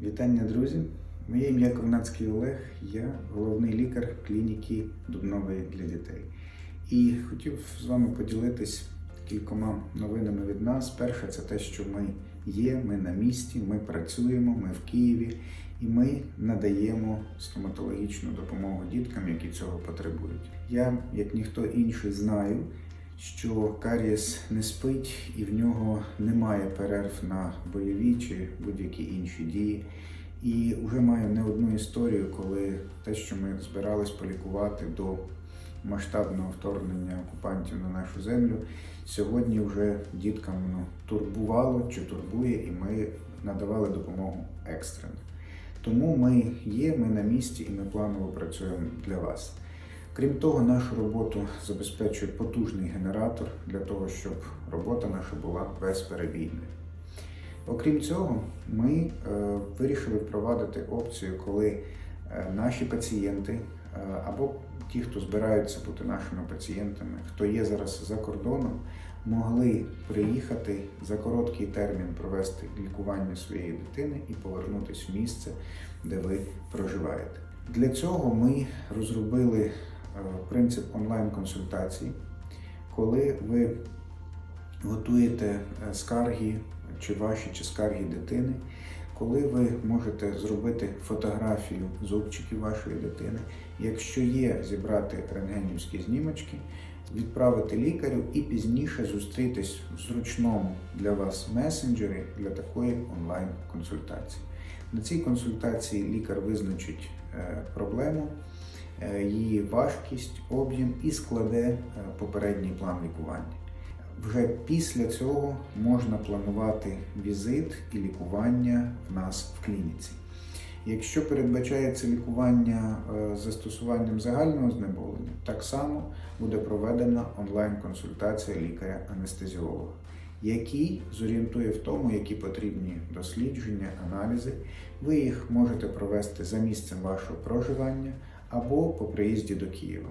Вітання, друзі! Моє ім'я Ковнацький Олег, я головний лікар клініки Дубнової для дітей. І хотів з вами поділитись кількома новинами від нас. Перше, це те, що ми є, ми на місці, ми працюємо, ми в Києві і ми надаємо стоматологічну допомогу діткам, які цього потребують. Я, як ніхто інший, знаю, що карієс не спить і в нього немає перерв на бойові чи будь-які інші дії. І вже маю не одну історію, коли те, що ми збирались полікувати до масштабного вторгнення окупантів на нашу землю, сьогодні вже діткам ну, турбувало чи турбує, і ми надавали допомогу екстрено. Тому ми є, ми на місці і ми планово працюємо для вас. Крім того, нашу роботу забезпечує потужний генератор для того, щоб робота наша була безперебійною. Окрім цього, ми е, вирішили впровадити опцію, коли е, наші пацієнти е, або ті, хто збираються бути нашими пацієнтами, хто є зараз за кордоном, могли приїхати за короткий термін провести лікування своєї дитини і повернутися в місце, де ви проживаєте. Для цього ми розробили принцип онлайн-консультацій, коли ви готуєте е, скарги чи ваші, чи скарги дитини, коли ви можете зробити фотографію зубчиків вашої дитини, якщо є, зібрати рентгенівські знімочки, відправити лікарю і пізніше зустрітись в зручному для вас месенджері для такої онлайн-консультації. На цій консультації лікар визначить е, проблему, е, її важкість, об'єм і складе е, попередній план лікування. Вже після цього можна планувати візит і лікування в нас в клініці. Якщо передбачається лікування е, застосуванням загального знеболення, так само буде проведена онлайн-консультація лікаря-анестезіолога, який зорієнтує в тому, які потрібні дослідження, аналізи. Ви їх можете провести за місцем вашого проживання або по приїзді до Києва.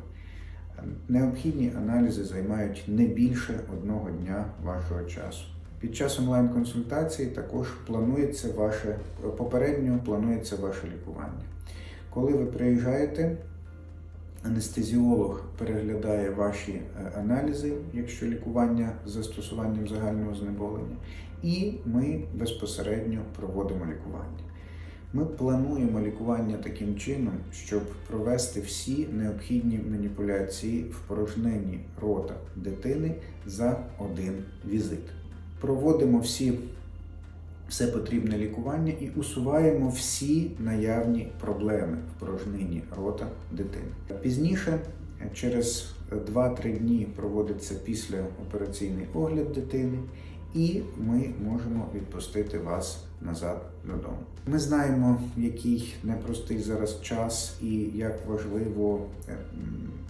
Необхідні аналізи займають не більше одного дня вашого часу. Під час онлайн-консультації також планується ваше попередньо планується ваше лікування. Коли ви приїжджаєте, анестезіолог переглядає ваші е, аналізи, якщо лікування з застосуванням загального знеболення, і ми безпосередньо проводимо лікування. Ми плануємо лікування таким чином, щоб провести всі необхідні маніпуляції в порожненні рота дитини за один візит. Проводимо всі все потрібне лікування і усуваємо всі наявні проблеми в порожнині рота дитини. Пізніше, через 2-3 дні, проводиться післяопераційний огляд дитини, і ми можемо відпустити вас назад додому. Ми знаємо, який непростий зараз час і як важливо, е,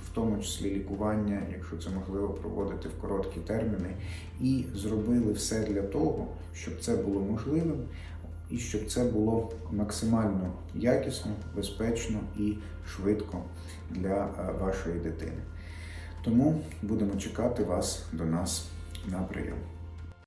в тому числі лікування, якщо це можливо проводити в короткі терміни, і зробили все для того, щоб це було можливим. І щоб це було максимально якісно, безпечно і швидко для е, вашої дитини. Тому будемо чекати вас до нас на прийом.